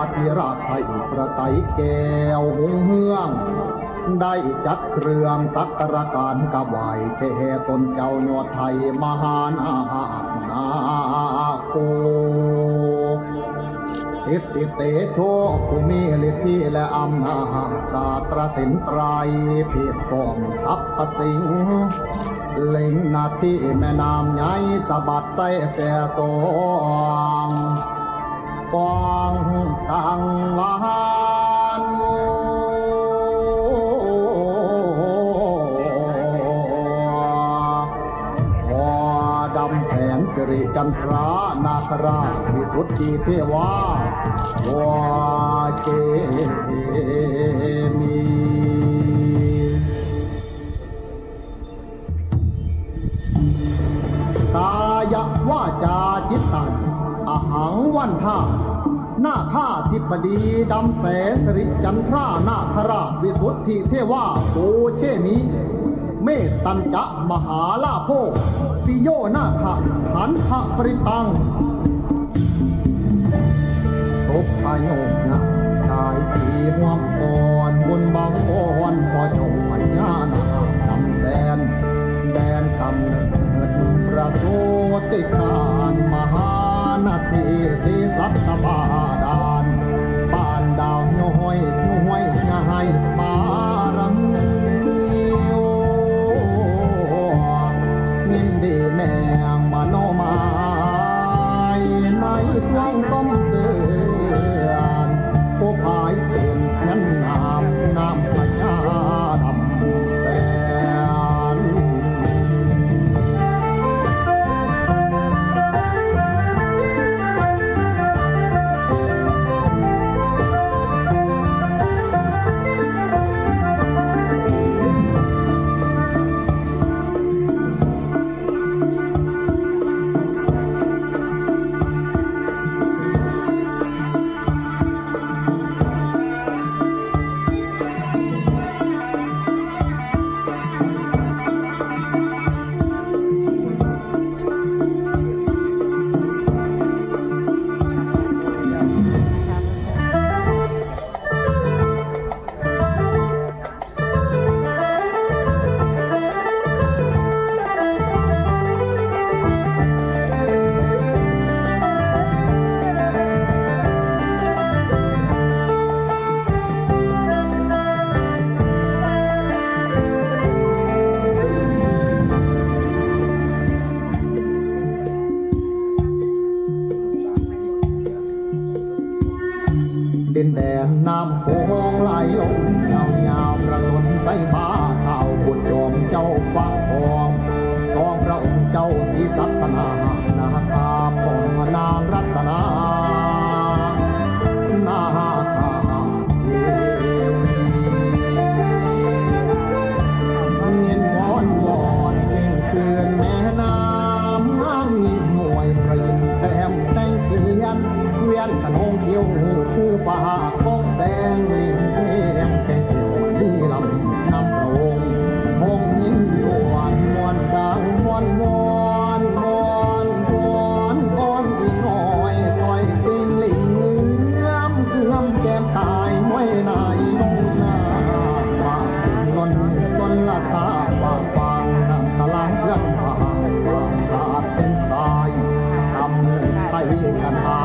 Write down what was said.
พระธิราชไทยประไตยแก้วหงเฮือง ได้จัดเครื่องสักการะการกะไหวแก่ตนเจ้าหนวดไทยมหานานาโคสิทธิเตโชผู้มีฤทธิและอำนาจศาสตรสินไตรยเพียรป้องสรรพสิงเล็งหนาที่แม่น้ำใหญ่สะบัดใส่แสสอง กองตังวานพอดำแสงสิริจันทรานาคราชวิสุทธิเทวาวาเจ หน้าข้าทิบดีดำแสนสริจันทรานาคราชวิสุทธิเทวาโกเชมิเมตตัญจะมหาลาโภปิโยนาคขันทะปริตังศพพายงนะชายตีหวมก่อนบุญบังพรพอจงพญานาคจำแสนแดนกำเนิดประสูติการ นาทีสีสัตบาดา คือป่าของแสงลิงเพงแก่เขียวนี่ลำนำโรงหงยินมวนมวนดังมวนมวนมวนมวนอ่อนอีน้อยปล่อยติงลิงเลื่อมเกือมแก้มตายไว้ในนงนาว่าล้นจนละทาว่างวางนำตะลางเพื่อนผ่านวางขาดเป็นสายกำเนิดไทยกันหา